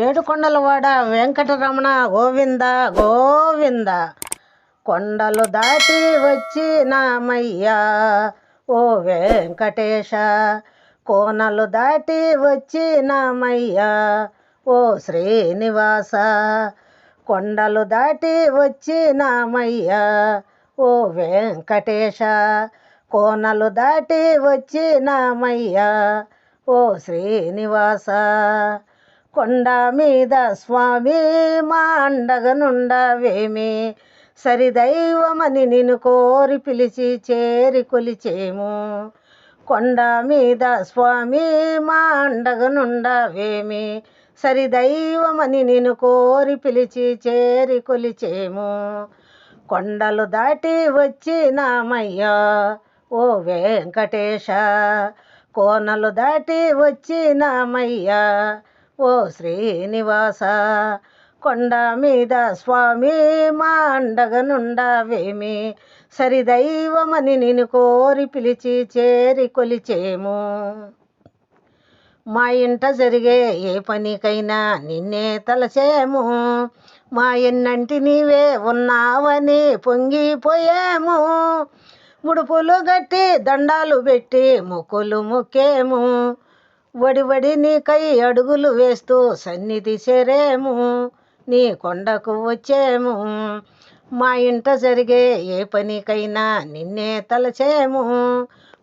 ఏడుకొండలవాడ వెంకటరమణ గోవింద గోవింద. కొండలు దాటి వచ్చినామయ్యా ఓ వెంకటేశ కోనలు దాటి వచ్చినామయ్యా ఓ శ్రీనివాస కొండలు దాటి వచ్చినామయ్యా ఓ వెంకటేశ కోనలు దాటి వచ్చినామయ్యా ఓ శ్రీనివాస కొండ మీద స్వామి మా అండగనుండవేమి సరిదైవమని నిన్ను కోరి పిలిచి చేరి కొలిచేము. కొండ మీద స్వామి మా అండగనుండవేమి సరిదైవమని నిన్ను కోరి పిలిచి చేరి కొలిచేము. కొండలు దాటి వచ్చినామయ్యా ఓ వెంకటేశ. కోనలు దాటి వచ్చినామయ్యా ఓ శ్రీనివాస కొండ మీద స్వామి మా అండగనుండవేమి సరిదైవమని నిన్ను కోరి పిలిచి చేరి కొలిచేము. మా ఇంట జరిగే ఏ పనికైనా నిన్నే తలచేము. మా ఎన్నంటి నీవే ఉన్నావని పొంగిపోయాము. ముడుపులు గట్టి దండాలు పెట్టి మొక్కులు మొక్కేము. వడి వడి నీకై అడుగులు వేస్తూ సన్నిధి చేరేము నీ కొండకు వచ్చేము. మా ఇంట జరిగే ఏ పనికైనా నిన్నే తలచేము.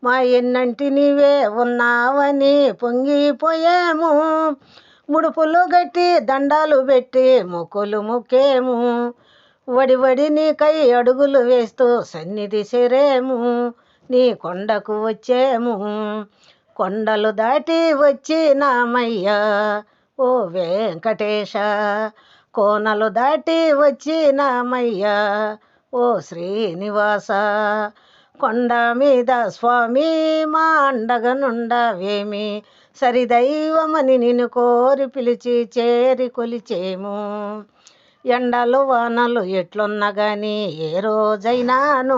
మా ఎన్నంటి నీవే ఉన్నావని పొంగిపోయాము. ముడుపులు గట్టి దండాలు పెట్టి మొక్కులు మొక్కేము. వడి వడి నీకై అడుగులు వేస్తూ సన్నిధి చేరేము. నీ కొండకు వచ్చేము. కొండలు దాటి వచ్చినామయ్యా. ఓ వెంకటేశ కోనలు దాటి వచ్చినామయ్యా. ఓ శ్రీనివాస కొండ మీద స్వామి మా అండగనుండవేమి సరిదైవమని నిన్ను కోరి పిలిచి చేరి కొలిచేము. ఎండలు వానలు ఎట్లున్నా కానీ ఏ రోజైనాను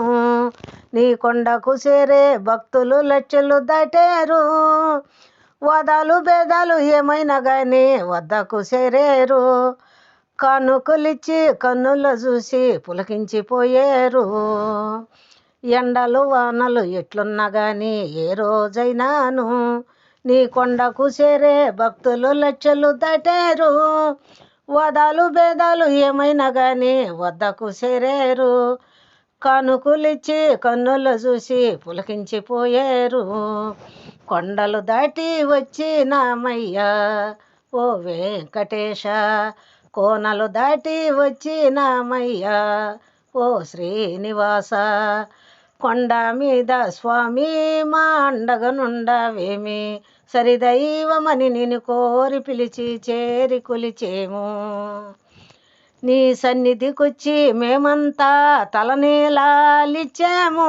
నీ కొండకు చేరే భక్తులు లక్షలు దాటారు. వాదాలు భేదాలు ఏమైనా కానీ వద్దకు చేరేరు. కానుకలిచ్చి కన్నుల చూసి పులకించిపోయారు. ఎండలు వానలు ఎట్లున్నా కానీ ఏ రోజైనాను నీ కొండకు చేరే భక్తులు లక్షలు దాటారు. వాదాలు భేదాలు ఏమైనా కానీ వద్దకు చేరేరు. కానుకలిచ్చి కన్నులు చూసి పులకించిపోయారు. కొండలు దాటి వచ్చినామయ్యా ఓ వెంకటేశ. కోనలు దాటి వచ్చినామయ్యా ఓ శ్రీనివాస. కొండ మీద స్వామి మా అండగనుండవేమి? సరిదైవమని నిన్ను కోరి పిలిచి చేరి కొలిచేము. నీ సన్నిధికొచ్చి మేమంతా తలనీలాలిచ్చాము.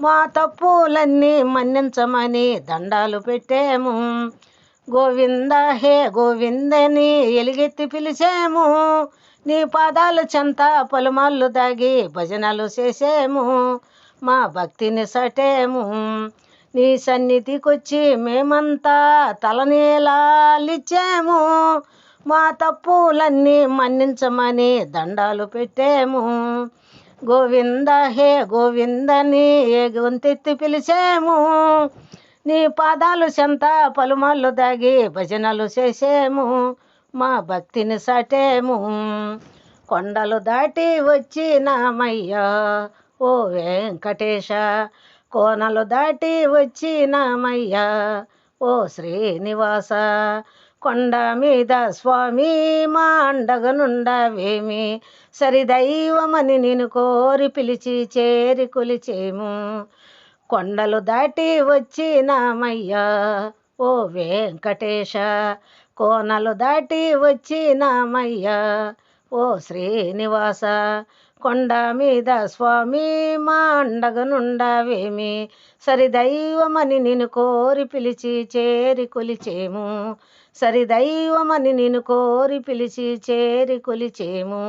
మా తప్పులన్నీ మన్నించమని దండాలు పెట్టాము. గోవింద హే గోవిందని ఎలుగెత్తి పిలిచాము. నీ పాదాలు చెంత పలుమాళ్ళు దాగి భజనలు చేసేము. మా భక్తిని సటేము. నీ సన్నిధికొచ్చి మేమంతా తలనీలాలిచ్చాము. మా తప్పులన్నీ మన్నించమని దండాలు పెట్టాము. గోవింద హే గోవిందని ఏ గొంతెత్తి పిలిచాము. నీ పాదాలు చెంత పలుమార్లు దాగి భజనలు చేసాము. మా భక్తిని సాటాము. కొండలు దాటి వచ్చినామయ్యా ఓ వెంకటేశ. కోనలు దాటి వచ్చినామయ్యా ఓ శ్రీనివాస. కొండ మీద స్వామి మా అండగనుండవేమి సరిదైవమని నేను కోరి పిలిచి చేరి కొలిచేము. కొండలు దాటి వచ్చినామయ్యా ఓ వెంకటేశ. కోనలు దాటి వచ్చినామయ్యా ఓ శ్రీనివాస. కొండ మీద స్వామి మా అండగనుండవేమి సరిదైవమని నిన్ను కోరి పిలిచి చేరి కొలిచేము. సరిదైవమని నిన్ను కోరి పిలిచి చేరి కొలిచేము.